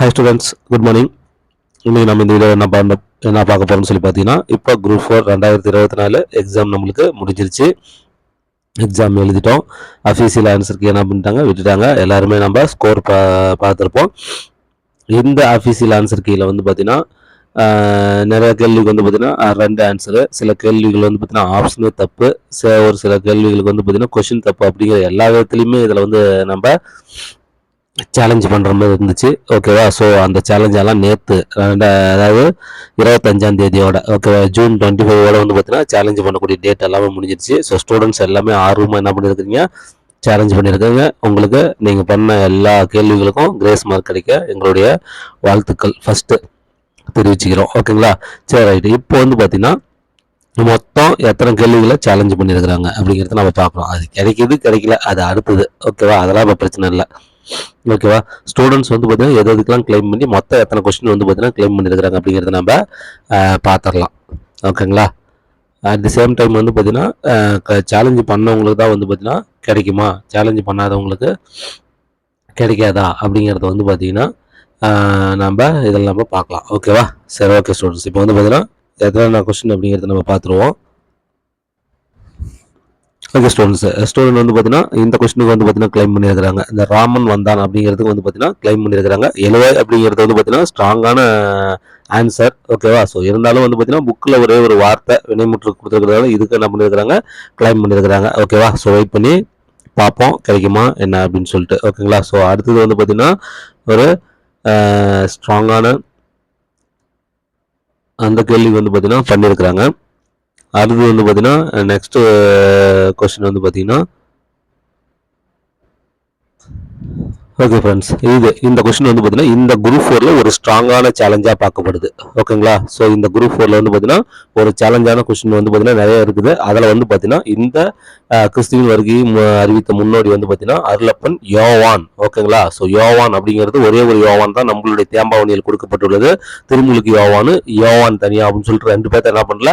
Hi students good morning இன்னைக்கு நம்ம இந்த வீடியோ என்ன பண்ண என்ன பார்க்க போகிறோம்னு சொல்லி பார்த்தீங்கன்னா இப்போ குரூப் ஃபோர் ரெண்டாயிரத்தி இருபத்தி நாலு எக்ஸாம் நம்மளுக்கு முடிஞ்சிருச்சு. எக்ஸாம் எழுதிட்டோம். அஃபீஷியல் ஆன்சருக்கு என்ன பண்ணிட்டாங்க? விட்டுட்டாங்க. எல்லாருமே நம்ம ஸ்கோர் பா பார்த்துருப்போம். இந்த அஃபீஷியல் ஆன்சர் கீழே வந்து பார்த்தீங்கன்னா நிறைய கேள்விக்கு வந்து பார்த்தீங்கன்னா ரெண்டு ஆன்சரு சில கேள்விகள் வந்து பார்த்தீங்கன்னா ஆப்ஷனே தப்பு. ஒரு சில கேள்விகளுக்கு வந்து பார்த்தீங்கன்னா கொஷின் தப்பு அப்படிங்கிற எல்லா விதத்துலையுமே இதில் வந்து நம்ம சேலஞ்ச் பண்ணுற மாதிரி இருந்துச்சு. ஓகேவா ஸோ அந்த சேலஞ்ச் எல்லாம் நேற்று அதாவது இருபத்தஞ்சாம் தேதியோட ஓகேவா ஜூன் டுவெண்ட்டி ஃபைவோட வந்து பார்த்தீங்கன்னா சேலஞ்ச் பண்ணக்கூடிய டேட் எல்லாமே முடிஞ்சிருச்சு. ஸோ ஸ்டூடெண்ட்ஸ் எல்லாமே ஆர்வமாக என்ன பண்ணியிருக்கீங்க சேலஞ்ச் பண்ணியிருக்கீங்க உங்களுக்கு நீங்கள் பண்ண எல்லா கேள்விகளுக்கும் கிரேஸ் மார்க் கிடைக்க எங்களுடைய வாழ்த்துக்கள். ஃபஸ்ட்டு தெரிவிச்சுக்கிறோம். ஓகேங்களா சரி ரைட்டு இப்போ வந்து பார்த்தீங்கன்னா மொத்தம் எத்தனை கேள்விகளை சேலஞ்ச் பண்ணியிருக்கிறாங்க அப்படிங்கிறத நம்ம பார்க்குறோம் அது கிடைக்கிது கிடைக்கல அது அடுத்தது. ஓகேவா அதெல்லாம் இப்போ பிரச்சனை இல்லை. ஓகேவா ஸ்டூடெண்ட்ஸ் வந்து பார்த்தீங்கன்னா எது எதுக்கெல்லாம் கிளைம் பண்ணி மொத்தம் எத்தனை கொஸ்டின் வந்து பார்த்தீங்கன்னா கிளைம் பண்ணியிருக்கிறாங்க அப்படிங்கிறத நம்ம பார்த்துடலாம் ஓகேங்களா அட் தி சேம் டைம் வந்து பார்த்தீங்கன்னா சேலஞ்சு பண்ணவங்களுக்கு தான் வந்து பார்த்தீங்கன்னா கிடைக்குமா? சேலஞ்சு பண்ணாதவங்களுக்கு கிடைக்காதா? அப்படிங்கிறத வந்து பார்த்தீங்கன்னா நம்ம இதில் நம்ம பார்க்கலாம் ஓகேவா சரி ஓகே ஸ்டூடெண்ட்ஸ் இப்போ வந்து பார்த்தீங்கன்னா எத்தனை கொஸ்டின் அப்படிங்கிறத நம்ம பார்த்துருவோம் ஓகே ஸ்டூடெண்ட்ஸ் ஸ்டூடெண்ட் வந்து பார்த்தீங்கன்னா இந்த கொஸ்டினுக்கு வந்து பார்த்தீங்கன்னா கிளைம் பண்ணியிருக்கிறாங்க இந்த ராமன் வந்தான் அப்படிங்கிறதுக்கு வந்து பார்த்தீங்கன்னா கிளைம் பண்ணியிருக்கிறாங்க எழுவாய் அப்படிங்கிறது வந்து பார்த்தீங்கன்னா ஸ்ட்ராங்கான ஆன்சர் ஓகேவா ஸோ இருந்தாலும் வந்து பார்த்தீங்கன்னா புக்கில் ஒரே ஒரு வார்த்தை வினைமுற்று கொடுத்துருக்கிறதால இதுக்கு என்ன பண்ணியிருக்கிறாங்க கிளைம் பண்ணியிருக்கிறாங்க ஓகேவா ஸோ வெயிட் பண்ணி பார்ப்போம் கிடைக்குமா என்ன அப்படின்னு சொல்லிட்டு. ஓகேங்களா ஸோ அடுத்தது வந்து பார்த்தீங்கன்னா ஒரு ஸ்ட்ராங்கான அந்த கேள்வி வந்து பார்த்தீங்கன்னா பண்ணியிருக்கிறாங்க அடுத்து வந்து பார்த்தீங்கன்னா நெக்ஸ்ட் கொஸ்டின் வந்து பார்த்தீங்கன்னா ஓகே ஃப்ரெண்ட்ஸ் இது இந்த கொஸ்டின் வந்து பார்த்தீங்கன்னா இந்த குரூப் ஃபோரில் ஒரு ஸ்ட்ராங்கான சேலஞ்சாக பார்க்கப்படுது. ஓகேங்களா ஸோ இந்த குரூப் ஃபோரில் வந்து பார்த்தீங்கன்னா ஒரு சேலஞ்சான கொஸ்டின் வந்து பார்த்தீங்கன்னா நிறைய இருக்குது. அதில் வந்து பார்த்தீங்கன்னா இந்த அஹ், வருகையும் அறிவித்த முன்னோடி வந்து பார்த்தீங்கன்னா அருளப்பன் யோவான். ஓகேங்களா ஸோ யோவான் அப்படிங்கிறது ஒரே ஒரு யோவான் தான். நம்மளுடைய தேம்பாவணியில் கொடுக்கப்பட்டுள்ளது. திருமுழுக்கு யோவானு யோவான் தனியா அப்படின்னு சொல்லிட்டு ரெண்டு பேர்த்த என்ன பண்ணல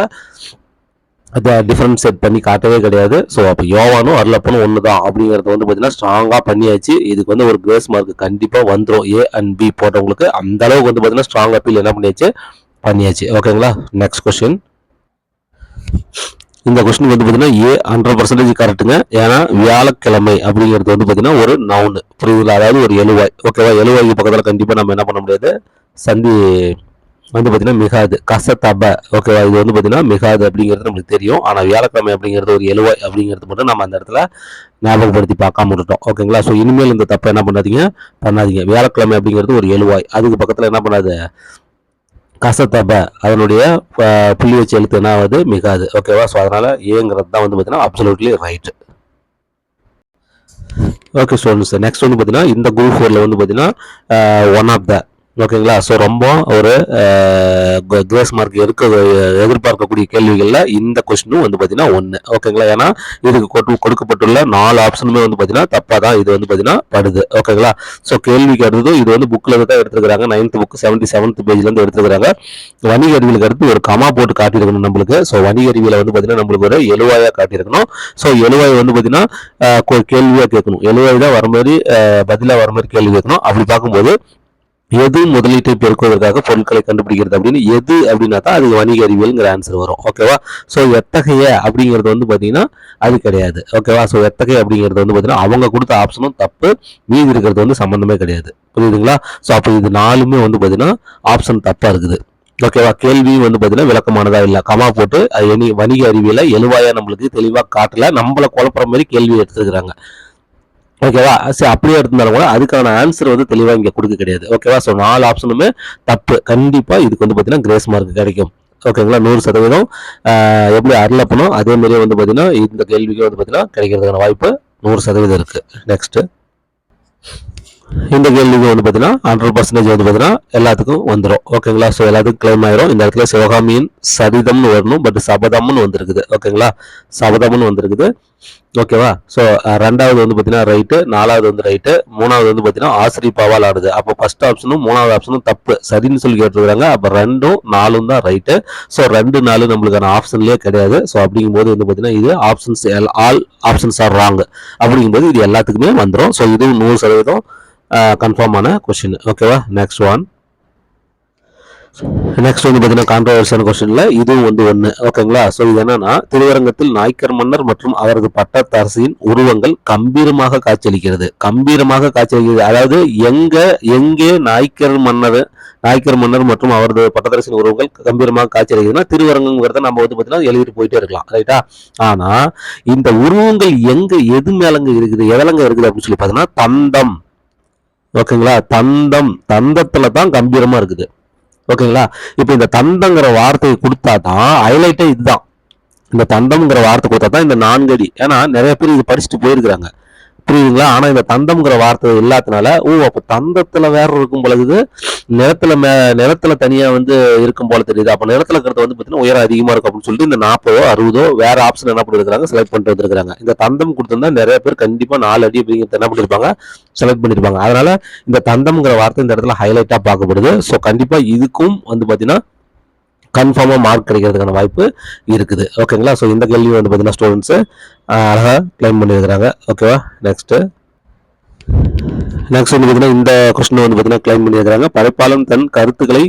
அதை டிஃபரன்ஷியேட் பண்ணி காட்டவே கிடையாது. ஸோ அப்போ யோவானும் அருளப்பனும் ஒன்று தான் அப்படிங்கிறத வந்து பார்த்தீங்கன்னா ஸ்ட்ராங்காக பண்ணியாச்சு. இதுக்கு வந்து ஒரு கிரேஸ் மார்க் கண்டிப்பாக வந்துடும் ஏ அண்ட் பி போட்டவங்களுக்கு அந்த அளவுக்கு வந்து பார்த்தீங்கன்னா ஸ்ட்ராங் அப்பீல் என்ன பண்ணியாச்சு? பண்ணியாச்சு. ஓகேங்களா நெக்ஸ்ட் கொஸ்டின் இந்த கொஸ்டின் வந்து பார்த்தீங்கன்னா ஏ ஹண்ட்ரட் பர்சன்டேஜ் கரெக்டுங்க ஏன்னா வியாழக்கிழமை அப்படிங்கிறது வந்து பார்த்தீங்கன்னா ஒரு நவுன் புரியுதுல அதாவது ஒரு எழுவாய். ஓகேவா எழுவாய்க்கு பக்கத்தில் கண்டிப்பாக நம்ம என்ன பண்ண முடியாது? சந்தி வந்து பார்த்தீங்கன்னா மிகாது. கசத்தப. ஓகேவா இது வந்து பார்த்தீங்கன்னா மிகாது அப்படிங்கிறது நம்மளுக்கு தெரியும். ஆனால் வியாழக்கிழமை அப்படிங்கிறது ஒரு எழுவாய் அப்படிங்கிறது மட்டும் நம்ம அந்த இடத்துல ஞாபகப்படுத்தி பார்க்காம விட்டுட்டோம். ஓகேங்களா ஸோ இனிமேல் இந்த தப்பை என்ன பண்ணாதீங்க? பண்ணாதீங்க. வியாழக்கிழமை அப்படிங்கிறது ஒரு எழுவாய். அதுக்கு பக்கத்தில் என்ன பண்ணாது? கசத்தப. அதனுடைய புள்ளி வச்சு எழுத்து என்ன ஆகுது? மிகாது. ஓகேவா ஸோ அதனால் ஏங்கிறது தான் வந்து பார்த்தீங்கன்னா absolutely right okay students next வந்து பார்த்தீங்கன்னா இந்த குரூப் ஃபோரில் வந்து பார்த்தீங்கன்னா ஒன் ஆஃப் த ஓகேங்களா? ஸோ ரொம்ப ஒரு கிரேஸ் மார்க் இருக்க எதிர்பார்க்கக்கூடிய கேள்விகளில் இந்த கொஸ்டினும் வந்து பார்த்தீங்கன்னா ஒன்று ஓகேங்களா? ஏன்னா இதுக்கு கொடு கொடுக்கப்பட்டுள்ள நாலு ஆப்ஷனுமே வந்து பார்த்தீங்கன்னா தப்பாக தான் இது வந்து பார்த்தீங்கன்னா படுது. ஓகேங்களா? ஸோ கேள்விக்கு அடுத்தது இது வந்து புக்கில் தான் எடுத்துருக்காங்க நைன்த் புக் செவன்டி செவன்த் பேஜ்லேருந்து எடுத்துருக்காங்க வணிக அறிவியலுக்கு அடுத்து ஒரு கமா போட்டு காட்டியிருக்கணும் நம்மளுக்கு. ஸோ வணிக அறிவியலை வந்து பார்த்தீங்கன்னா நம்மளுக்கு ஒரு எழுவாயாக காட்டியிருக்கணும். ஸோ எழுவாய் வந்து பார்த்தீங்கன்னா கேள்வியாக கேட்கணும். எழுவாய் தான் வர மாதிரி பதிலாக வர மாதிரி கேள்வி கேட்கணும். அப்படி பார்க்கும்போது எது முதலீட்டை பெருக்குவதற்காக பொருட்களை கண்டுபிடிக்கிறது அப்படின்னு எது அப்படின்னா தான் அது வணிக அறிவியல்ங்கிற ஆன்சர் வரும். ஓகேவா ஸோ எத்தகைய அப்படிங்கிறது வந்து பார்த்தீங்கன்னா அது கிடையாது. ஓகேவா ஸோ எத்தகைய அப்படிங்கிறது வந்து பார்த்தீங்கன்னா அவங்க கொடுத்த ஆப்ஷனும் தப்பு மீதி இருக்கிறது வந்து சம்மந்தமே கிடையாது. புரியுதுங்களா? ஸோ அப்போ இது நாலுமே வந்து பார்த்தீங்கன்னா ஆப்ஷன் தப்பாக இருக்குது. ஓகேவா கேள்வியும் வந்து பார்த்தீங்கன்னா விளக்கமானதா இல்லை. கமா போட்டு எனி வணிக அறிவியலை எழுவாயா நம்மளுக்கு தெளிவாக காட்டல. நம்மளை குழப்புற மாதிரி கேள்வி எடுத்துருக்குறாங்க. ஓகேவா சரி அப்படியே எடுத்திருந்தாலும் கூட அதுக்கான ஆன்சர் வந்து தெளிவாக இங்கே கொடுக்க கிடையாது. ஓகேவா ஸோ நாலு ஆப்ஷனுமே தப்பு. கண்டிப்பாக இதுக்கு வந்து பார்த்தீங்கன்னா கிரேஸ் மார்க் கிடைக்கும். ஓகேங்களா நூறு சதவீதம் எப்படி அருளப்பணும்? அதே மாதிரியே வந்து பார்த்தீங்கன்னா இந்த கேள்விக்கு வந்து பார்த்தீங்கன்னா கிடைக்கிறதுக்கான வாய்ப்பு நூறு சதவீதம் இருக்குது நெக்ஸ்ட்டு இந்த கேள்விக்கு வந்து பார்த்தீங்கன்னா ஹண்ட்ரட் பர்சன்டேஜ் வந்து பார்த்தீங்கன்னா எல்லாத்துக்கும் வந்துடும் ஓகேங்களா ஸோ எல்லாத்துக்கும் கிளைம் ஆயிரும். இந்த இடத்துல சிவகாமியின் சரிதம்னு வரணும். பட் சபதம்னு வந்திருக்குது. ஓகேங்களா சபதம்னு வந்திருக்குது. ஓகேவா ஸோ ரெண்டாவது வந்து பார்த்தீங்கன்னா ரைட்டு நாலாவது வந்து ரைட்டு மூணாவது வந்து பார்த்தீங்கன்னா ஆசிரி பாவால் ஆடுது. அப்போ ஃபர்ஸ்ட் ஆப்ஷனும் மூணாவது ஆப்ஷனும் தப்பு. சரின்னு சொல்லி கேட்டுருக்காங்க அப்போ ரெண்டும் நாலும் தான் ரைட்டு ஸோ ரெண்டு நாலு நம்மளுக்கான ஆப்ஷன்லேயே கிடையாது. ஸோ அப்படிங்கும்போது வந்து பார்த்தீங்கன்னா இது options all options are wrong அப்படிங்கும்போது இது எல்லாத்துக்குமே வந்துடும் ஸோ இதுவும் நூறு சதவீதம் கன்ஃபார்மான கொஷின் ஓகேவா நெக்ஸ்ட் ஒன் நெக்ஸ்ட் வந்து பார்த்தீங்கன்னா கான்ட்ரவர்சியான கொஸ்டின்ல இதுவும் வந்து ஒன்று ஓகேங்களா ஸோ இது என்னன்னா திருவரங்கத்தில் நாய்க்கர் மன்னர் மற்றும் அவரது பட்டத்தரசியின் உருவங்கள் கம்பீரமாக காட்சியளிக்கிறது கம்பீரமாக காட்சியளிக்கிறது அதாவது எங்க எங்கே நாய்க்கர் மன்னர் நாய்க்கர் மன்னர் மற்றும் அவரது பட்டத்தரசின் உருவங்கள் கம்பீரமாக காட்சியளிக்கிறதுனா திருவரங்கங்கிறத நம்ம வந்து பார்த்தீங்கன்னா எழுதிட்டு போயிட்டே இருக்கலாம் ரைட்டா ஆனா இந்த உருவங்கள் எங்க எது மேலங்க இருக்குது எதலங்க இருக்குது? அப்படின்னு சொல்லி பார்த்தீங்கன்னா தந்தம் ஓகேங்களா? தந்தம் தந்தத்தில் தான் கம்பீரமாக இருக்குது. ஓகேங்களா? இப்போ இந்த தந்தங்கிற வார்த்தையை கொடுத்தா தான் ஹைலைட்டே இதுதான். இந்த தந்தம்ங்கிற வார்த்தை கொடுத்தா தான் இந்த நான்கடி ஏன்னா நிறைய பேர் இது படிச்சுட்டு போயிருக்கிறாங்க. புரியுதுங்களா? ஆனா இந்த தந்தம்ங்கிற வார்த்தை இல்லாதனால ஓ அப்ப தந்தத்துல வேற இருக்கும் பொழுது நிலத்துல மே நிலத்துல தனியா வந்து இருக்கும் போல தெரியுது. அப்ப நிலத்துல இருக்கிறது வந்து பாத்தீங்கன்னா உயரம் அதிகமா இருக்கும் அப்படின்னு சொல்லிட்டு இந்த நாற்பதோ அறுபதோ வேற ஆப்ஷன் என்ன பண்ணிருக்காங்க செலக்ட் பண்ணிட்டு வந்திருக்காங்க இந்த தந்தம் கொடுத்திருந்தா நிறைய பேர் கண்டிப்பா நாலு அடி அப்படிங்கிறது என்ன பண்ணிருப்பாங்க? செலக்ட் பண்ணிருப்பாங்க. அதனால இந்த தந்தம்ங்கிற வார்த்தை இந்த இடத்துல ஹைலைட்டா பார்க்கப்படுது. ஸோ கண்டிப்பா இதுக்கும் வந்து பாத்தீங்கன்னா கன்ஃபார்மாக மார்க் கிடைக்கிறதுக்கான வாய்ப்பு இருக்குது. ஓகேங்களா ஸோ இந்த கேள்வி வந்து பார்த்தீங்கன்னா ஸ்டூடெண்ட்ஸு அழகாக கிளைம் பண்ணியிருக்கிறாங்க. ஓகேவா நெக்ஸ்ட்டு நெக்ஸ்ட் வந்து பார்த்தீங்கன்னா இந்த கொஸ்டின் வந்து பார்த்தீங்கன்னா கிளைம் பண்ணியிருக்கிறாங்க. படைப்பாளன் தன் கருத்துக்களை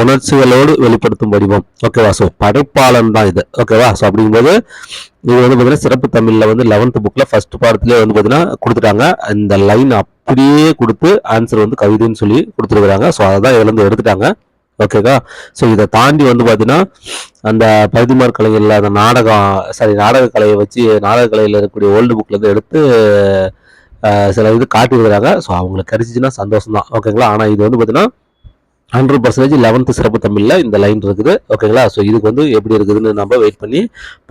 உணர்ச்சிகளோடு வெளிப்படுத்தும் வடிவம். ஓகேவா ஸோ படைப்பாளன் தான் இது. ஓகேவா ஸோ அப்படிங்கும்போது இது வந்து பார்த்தீங்கன்னா சிறப்பு தமிழில் வந்து லெவன்த் புக்கில் ஃபர்ஸ்ட் பாடத்திலே வந்து பார்த்தீங்கன்னா கொடுத்துட்டாங்க. இந்த லைன் அப்படியே கொடுத்து ஆன்சர் வந்து கவிதைன்னு சொல்லி கொடுத்துருக்குறாங்க. ஸோ அதை தான் இதுலேருந்து எடுத்துட்டாங்க. ஓகேவா ஸோ இதை தாண்டி வந்து பார்த்தீங்கன்னா அந்த பரிதிமார் கலைகளில் அந்த நாடகம் சாரி நாடக கலையை வச்சு நாடக கலையில் இருக்கக்கூடிய ஓல்டு புக்லேருந்து எடுத்து சில இது காட்டி விடுறாங்க ஸோ அவங்களுக்கு கிடைச்சிச்சுன்னா சந்தோஷம் தான் ஓகேங்களா ஆனால் இது வந்து பார்த்தீங்கன்னா ஹண்ட்ரட் பர்சன்டேஜ் லெவன்த்து சிறப்பு தமிழில் இந்த லைன் இருக்குது. ஓகேங்களா ஸோ இதுக்கு வந்து எப்படி இருக்குதுன்னு நம்ம வெயிட் பண்ணி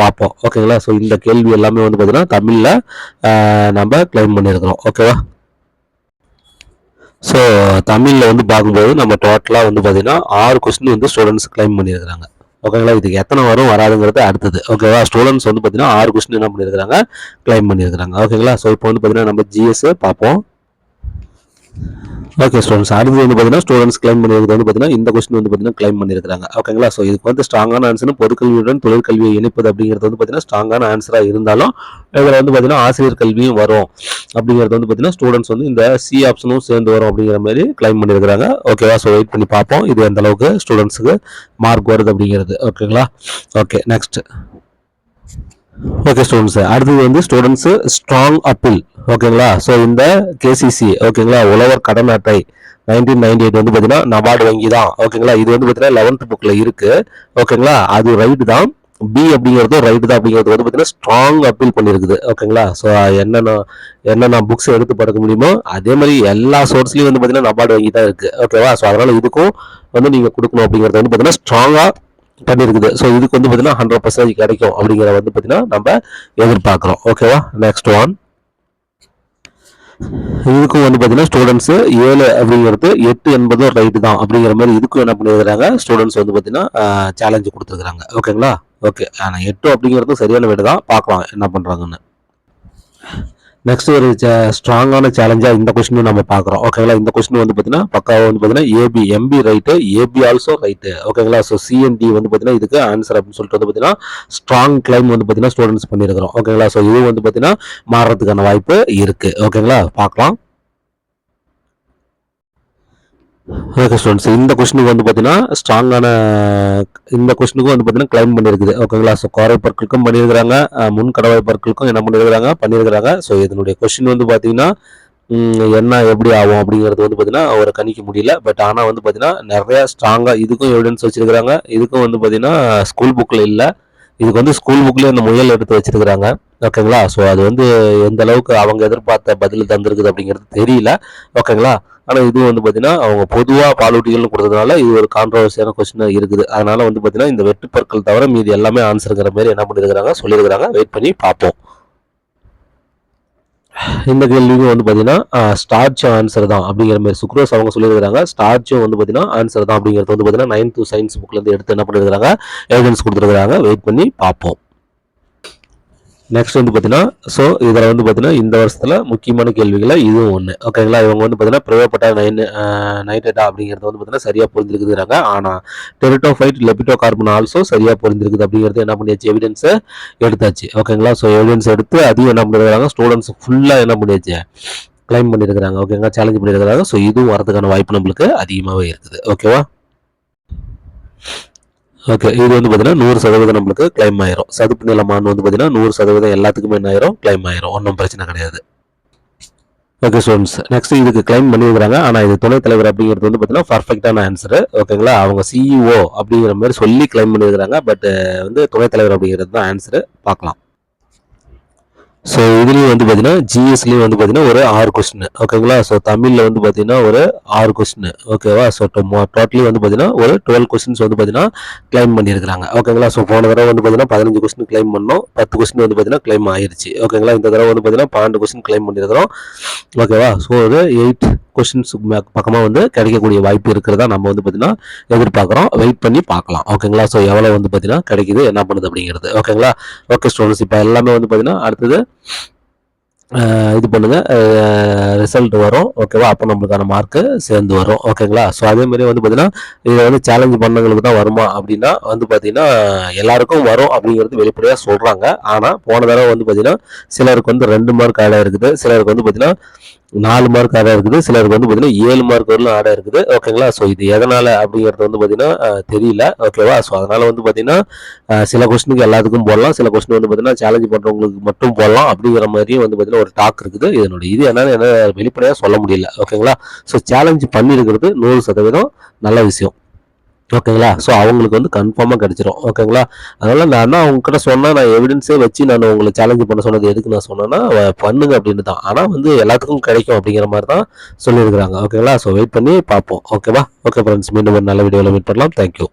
பார்ப்போம். ஓகேங்களா ஸோ இந்த கேள்வி எல்லாமே வந்து பார்த்தீங்கன்னா தமிழில் நம்ம கிளைம் பண்ணியிருக்கிறோம். ஓகேவா ஸோ தமிழில் வந்து பார்க்கும்போது நம்ம டோட்டலாக வந்து பார்த்தீங்கன்னா ஆறு கொஸ்டின் வந்து ஸ்டூடெண்ட்ஸ் கிளைம் பண்ணியிருக்கிறாங்க. ஓகேங்களா இதுக்கு எத்தனை வரும் வராதுங்கிறது அடுத்தது. ஓகேவா ஸ்டூடெண்ட்ஸ் வந்து பார்த்தீங்கன்னா ஆறு கொஸ்டின் என்ன பண்ணியிருக்கிறாங்க? கிளைம் பண்ணியிருக்கிறாங்க. ஓகேங்களா ஸோ இப்போ வந்து பார்த்தீங்கன்னா நம்ம ஜிஎஸ் பார்ப்போம். ஓகே ஸ்டூடெண்ட்ஸ் அடுத்து வந்து பார்த்தீங்கன்னா ஸ்டூடெண்ட்ஸ் கிளைம் பண்ணியிருக்கிறது வந்து பார்த்தீங்கன்னா இந்த கொஸ்டின் வந்து பார்த்தீங்கன்னா கிளைம் பண்ணியிருக்காங்க ஓகேங்களா ஸோ இதுக்கு வந்து ஸ்ட்ராங்கான ஆன்சர் பொதுக்கல்வியுடன் தொழிற்கல்வியை இணைப்பது அப்படிங்கிறது வந்து பார்த்தீங்கன்னா ஸ்ட்ராங்கான ஆன்சராக இருந்தாலும் இதில் வந்து பார்த்தீங்கன்னா ஆசிரியர் கல்வியும் வரும். அப்படிங்கிறது வந்து பார்த்தீங்கன்னா ஸ்டூடெண்ட்ஸ் வந்து இந்த சி ஆப்ஷனும் சேர்ந்து வரும் அப்படிங்கிற மாதிரி கிளைம் பண்ணியிருக்கிறாங்க. ஓகேவா ஸோ வெயிட் பண்ணி பார்ப்போம். இது எந்த அளவுக்கு ஸ்டூடெண்ட்ஸுக்கு மார்க் வருது அப்படிங்கிறது. ஓகேங்களா ஓகே நெக்ஸ்ட் ஓகே ஸ்டூடெண்ட்ஸ் அடுத்தது வந்து ஸ்டூடெண்ட்ஸு ஸ்ட்ராங் அப்பீல் ஓகேங்களா ஸோ இந்த கேசிசி ஓகேங்களா உழவர் கடன் அட்டை நைன்டீன் நைன்டி எயிட் வந்து பார்த்தீங்கன்னா நபார்டு வங்கி தான் ஓகேங்களா இது வந்து பார்த்தீங்கன்னா லெவன்த் புக்கில் இருக்குது ஓகேங்களா அது ரைட்டு தான். பி அப்படிங்கிறது ரைட்டு தான் அப்படிங்கிறது வந்து பார்த்தீங்கன்னா ஸ்ட்ராங் அப்பீல் பண்ணியிருக்குது ஓகேங்களா ஸோ என்னென்ன என்னென்ன புக்ஸ் எடுத்து படிக்க முடியுமோ அதே மாதிரி எல்லா சோர்ஸ்லையும் வந்து பார்த்தீங்கன்னா நபார்டு வங்கி தான் இருக்குது ஓகேவா ஸோ அதனால் இதுக்கும் வந்து நீங்கள் கொடுக்கணும் அப்படிங்கிறது வந்து பார்த்தீங்கன்னா ஸ்ட்ராங்காக பண்ணியிருக்குது ஸோ இதுக்கு வந்து பார்த்தீங்கன்னா ஹண்ட்ரட் பர்சன்டேஜ் கிடைக்கும் அப்படிங்கிற வந்து பார்த்தீங்கன்னா நம்ம எதிர்பார்க்குறோம். ஓகேவா நெக்ஸ்ட் ஒன் இதுக்கும் வந்து பார்த்தீங்கன்னா ஸ்டூடெண்ட்ஸு ஏழு அப்படிங்கிறது எட்டு என்பதும் ரைட்டு தான். அப்படிங்கிற மாதிரி இதுக்கும் என்ன பண்ணியிருக்கிறாங்க ஸ்டூடெண்ட்ஸ் வந்து பார்த்தீங்கன்னா சேலஞ்சு கொடுத்துருக்குறாங்க. ஓகேங்களா ஓகே ஆனால் எட்டு அப்படிங்கிறது சரியான வீடு தான். பார்க்கலாம் என்ன பண்ணுறாங்கன்னு நெக்ஸ்ட் ஒரு ஸ்ட்ராங்கான சேலஞ்சாக இந்த கொஸ்டினும் நம்ம பார்க்குறோம். ஓகேங்களா இந்த கொஸ்டின் வந்து பார்த்தீங்கன்னா பக்காவாக வந்து பார்த்தீங்கன்னா AB MB right AB also right ஓகேங்களா ஸோ சிஎன்டி வந்து பார்த்தீங்கன்னா இதுக்கு ஆன்சர் அப்படின்னு சொல்லிட்டு வந்து பார்த்தீங்கன்னா ஸ்ட்ராங் கிளைம் வந்து பார்த்தீங்கன்னா ஸ்டூடெண்ட்ஸ் பண்ணியிருக்கிறோம் ஓகேங்களா ஸோ இது வந்து பார்த்தீங்கன்னா மாறுறதுக்கான வாய்ப்பு இருக்குது ஓகேங்களா பார்க்கலாம். ஓகே ஸ்டூடெண்ட்ஸ் இந்த கொஸ்டினுக்கு வந்து பார்த்தீங்கன்னா ஸ்ட்ராங்கான இந்த கொஸ்டினுக்கும் வந்து பார்த்தீங்கன்னா கிளைம் பண்ணியிருக்குது ஓகேங்களா ஸோ கோரை பற்களுக்கும் பண்ணியிருக்கிறாங்க. முன் கடவாய் பற்களுக்கும் என்ன பண்ணியிருக்கிறாங்க? பண்ணியிருக்கிறாங்க. ஸோ இதனுடைய கொஸ்டின் வந்து பார்த்தீங்கன்னா என்ன எப்படி ஆகும் அப்படிங்கிறது வந்து பார்த்தீங்கன்னா அவரை கணிக்க முடியல. பட் ஆனால் வந்து பார்த்தீங்கன்னா நிறையா ஸ்ட்ராங்காக இதுக்கும் எவிடன்ஸ் வச்சிருக்கிறாங்க. இதுக்கும் வந்து பார்த்தீங்கன்னா ஸ்கூல் புக்கில் இல்லை. இதுக்கு வந்து ஸ்கூல் புக்லேயே இந்த முயல் எடுத்து வச்சிருக்கிறாங்க. ஓகேங்களா ஸோ அது வந்து எந்த அளவுக்கு அவங்க எதிர்பார்த்த பதில் தந்திருக்குது அப்படிங்கிறது தெரியல. ஓகேங்களா ஆனால் இது வந்து பார்த்தீங்கன்னா அவங்க பொதுவாக பாலூட்டிகள்னு கொடுத்ததுனால இது ஒரு கான்ட்ரவர்சியான கொஸ்டினாக இருக்குது. அதனால வந்து பார்த்தீங்கன்னா இந்த வெட்டுப்பற்கள் தவிர மீதி எல்லாமே ஆன்சருங்கிற மாதிரி என்ன பண்ணியிருக்கிறாங்க சொல்லியிருக்கிறாங்க. வெயிட் பண்ணி பார்ப்போம். இந்த கேள்வியும் வந்து பார்த்தீங்கன்னா ஸ்டார்ச் ஆன்சர் தான் அப்படிங்கிற மாதிரி சுக்ரோஸ் அவங்க சொல்லியிருக்கிறாங்க. ஸ்டார்ச்சும் வந்து பார்த்தீங்கன்னா ஆன்சர் தான் அப்படிங்கிறது வந்து பார்த்தீங்கன்னா நைன்த் சயின்ஸ் புக்லேருந்து எடுத்து என்ன பண்ணியிருக்கிறாங்க எவிடன்ஸ் கொடுத்துருக்காங்க வெயிட் பண்ணி பார்ப்போம். நெக்ஸ்ட் வந்து பார்த்தீங்கன்னா ஸோ இதில் வந்து பார்த்தீங்கன்னா இந்த வருஷத்தில் முக்கியமான கேள்விகளை இதுவும் ஒன்று ஓகேங்களா இவங்க வந்து பார்த்தீங்கன்னா பிரயோகப்பட்ட நைன் நைட்ரேட்டா அப்படிங்கிறது வந்து பார்த்தீங்கன்னா சரியாக புரிஞ்சிருக்குதுறாங்க ஆனால் டெரிட்டோஃபைட் லெபிட்டோ கார்பன் ஆல்சோ சரியாக புரிஞ்சிருக்குது அப்படிங்கிறது என்ன பண்ணியாச்சு? எவிடன்ஸை எடுத்தாச்சு. ஓகேங்களா ஸோ எவிடன்ஸ் எடுத்து அதையும் என்ன பண்ணிருக்காங்க ஸ்டூடெண்ட்ஸ் ஃபுல்லாக என்ன பண்ணியாச்சு? கிளைம் பண்ணியிருக்கிறாங்க ஓகேங்களா சேலஞ்ச் பண்ணியிருக்கிறாங்க ஸோ இதுவும் வரதுக்கான வாய்ப்பு நம்மளுக்கு அதிகமாகவே இருக்குது. ஓகேவா ஓகே இது வந்து பார்த்தீங்கன்னா நூறு சதவீதம் நம்மளுக்கு கிளைம் ஆயிரும். சதுப்பு நிலமான்னு வந்து பார்த்தீங்கன்னா நூறு சதவீதம் எல்லாத்துக்குமே என்ன ஆயிரும்? கிளைம் ஆயிரும். ஒன்றும் பிரச்சனை கிடையாது. ஓகே ஸ்டூடெண்ட்ஸ் நெக்ஸ்ட் இதுக்கு கிளைம் பண்ணியிருக்கிறாங்க. ஆனால் இது துணைத் தலைவர் அப்படிங்கிறது வந்து பார்த்தீங்கன்னா பர்ஃபெக்டான ஆன்சர் ஓகேங்களா அவங்க சிஇஓ அப்படிங்கிற மாதிரி சொல்லி கிளைம் பண்ணியிருக்கிறாங்க. பட் வந்து துணைத் தலைவர் அப்படிங்கிறது தான் ஆன்சர் பார்க்கலாம். ஸோ இதுலேயும் வந்து பார்த்தீங்கன்னா ஜிஎஸ்லேயும் வந்து பார்த்தீங்கன்னா ஒரு ஆறு கொஸ்டின் ஓகேங்களா ஸோ தமிழில் வந்து பார்த்தீங்கன்னா ஒரு ஆறு கொஸ்டின் ஓகேவா ஸோ டோட்டலி வந்து பார்த்தீங்கன்னா ஒரு டுவெல் கொஸ்டின்ஸ் வந்து பார்த்தீங்கன்னா கிளைம் பண்ணியிருக்கிறாங்க. ஓகேங்களா ஸோ போன தடவை வந்து பார்த்தீங்கன்னா பதினஞ்சு கொஸ்டின் கிளைம் பண்ணோம். பத்து கொஸ்டின் வந்து பார்த்தீங்கன்னா கிளைம் ஆயிருச்சு. ஓகேங்களா இந்த தடவை வந்து பார்த்தீங்கன்னா பன்னெண்டு கொஸ்டின் கிளைம் பண்ணியிருக்கிறோம். ஓகேவா ஸோ ஒரு எயிட் கொஸ்டின்ஸ் பக்கமாக வந்து கிடைக்கக்கூடிய வாய்ப்பு இருக்கிறதா நம்ம வந்து பார்த்தீங்கன்னா எதிர்பார்க்குறோம். வெயிட் பண்ணி பார்க்கலாம். ஓகேங்களா ஸோ எவ்வளோ வந்து பார்த்தீங்கன்னா கிடைக்குது என்ன பண்ணுது அப்படிங்கிறது. ஓகேங்களா ஓகே ஸ்டூடெண்ட்ஸ் இப்போ எல்லாமே வந்து பார்த்தீங்கன்னா அடுத்தது இது பண்ணுங்க. ரிசல்ட் வரும். ஓகேவா அப்போ நம்மளுக்கான மார்க்கு சேர்ந்து வரும். ஓகேங்களா ஸோ அதேமாரி வந்து பார்த்தீங்கன்னா இதை வந்து சேலஞ்ச் பண்ணவங்களுக்கு தான் வருமா அப்படின்னா வந்து பார்த்தீங்கன்னா எல்லாருக்கும் வரும் அப்படிங்கிறது வெளிப்படையாக சொல்கிறாங்க ஆனால் போன தடவை வந்து பார்த்தீங்கன்னா சிலருக்கு வந்து ரெண்டு மார்க் ஆடாக இருக்குது. சிலருக்கு வந்து பார்த்தீங்கன்னா நாலு மார்க் ஆடாக இருக்குது. சிலருக்கு வந்து பார்த்தீங்கன்னா ஏழு மார்க் வரலும் ஆடாக இருக்குது. ஓகேங்களா ஸோ இது எதனால் அப்படிங்கிறது வந்து பார்த்தீங்கன்னா தெரியல. ஓகேவா ஸோ அதனால் வந்து பார்த்தீங்கன்னா சில கொஸ்டினுக்கு எல்லாத்துக்கும் போடலாம். சில கொஸ்டின் வந்து பார்த்தீங்கன்னா சேலஞ்ச் பண்ணுறவங்களுக்கு மட்டும் போடலாம். அப்படிங்கிற மாதிரியும் வந்து பார்த்தீங்கன்னா ஒரு டாக் இருக்குது. இதனுடைய இது என்னன்னு என்ன வெளிப்படையாக சொல்ல முடியல. ஓகேங்களா ஸோ சேலஞ்ச் பண்ணியிருக்கிறது நூறு சதவீதம் நல்ல விஷயம். ஓகேங்களா? ஸோ அவங்களுக்கு வந்து கன்ஃபார்மாக கிடச்சிரும். ஓகேங்களா? அதனால் நான் தான் சொன்னால் நான் எவிடன்ஸே வச்சு நான் உங்களை சேலஞ்சு பண்ண சொன்னது எதுக்கு நான் சொன்னேன்னா பண்ணுங்க அப்படின்னு தான். ஆனால் வந்து எல்லாத்துக்கும் கிடைக்கும் அப்படிங்கிற மாதிரி தான் சொல்லியிருக்கிறாங்க. ஓகேங்களா? ஸோ வெயிட் பண்ணி பார்ப்போம். ஓகேவா? ஓகே ஃப்ரெண்ட்ஸ் மீண்டும் ஒரு நல்ல வீடியோவில் மீட் பண்ணலாம். தேங்க்யூ